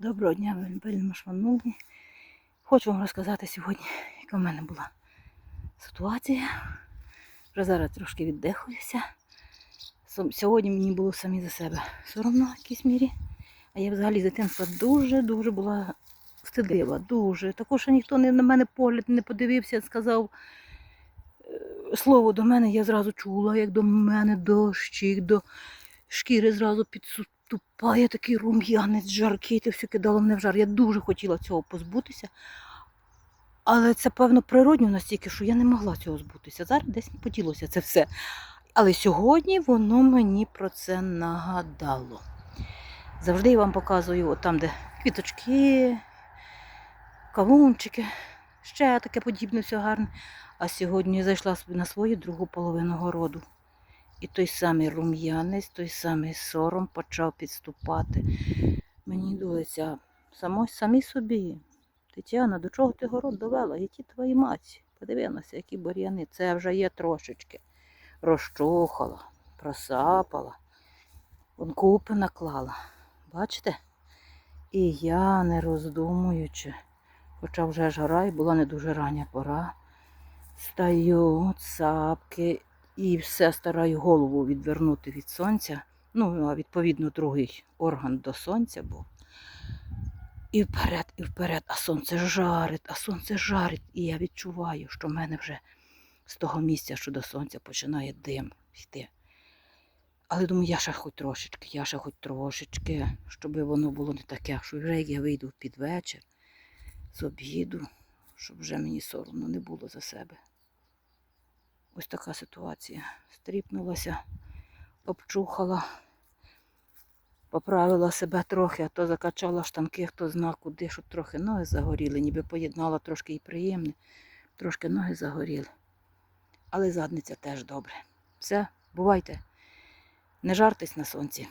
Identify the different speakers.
Speaker 1: Доброго дня, вельми шановні. Хочу вам розказати сьогодні, яка в мене була ситуація. Вже зараз трошки віддихуюся. Сьогодні мені було самі за себе соромно в якійсь мірі. А я взагалі з дитинства дуже-дуже була стидлива. Дуже. Також ніхто на мене погляд не подивився, сказав е, слово до мене, я зразу чула, як до мене дощик, до шкіри зразу підступає такий рум'янець жаркий, ти все кидало мене в жар. Я дуже хотіла цього позбутися. Але це, певно, природньо настільки, що я не могла цього збутися. Зараз десь не поділося це все. Але сьогодні воно мені про це нагадало. Завжди я вам показую, от там, де квіточки, кавунчики, ще таке подібне, все гарне. А сьогодні я зайшла на свою другу половину городу. І той самий рум'янець, той самий сором почав підступати. Мені самой, самі собі. Тетяна, до чого ти город довела? Які твої маці? Подивилася, які бур'яни. Це вже є трошечки. Розчухала, просапала, вон купи наклала. Бачите? І я, не роздумуючи, хоча вже ж гора і була не дуже рання пора, стаю, цапки і все стараю голову відвернути від сонця. Ну, а відповідно, другий орган до сонця був. І вперед, і вперед, а сонце жарить, а сонце жарить. І я відчуваю, що в мене вже з того місця, що до сонця починає дим йти. Але думаю, я ще хоч трошечки, я ще хоч трошечки, щоб воно було не таке, що вже як я вийду під вечір з обіду, щоб вже мені соромно не було за себе. Ось така ситуація. Стріпнулася, обчухала, поправила себе трохи, а то закачала штанки, хто зна куди, щоб трохи ноги загоріли, ніби поєднала трошки і приємне, трошки ноги загоріли. Але задниця теж добре. Все, бувайте. Не жартесь на сонці.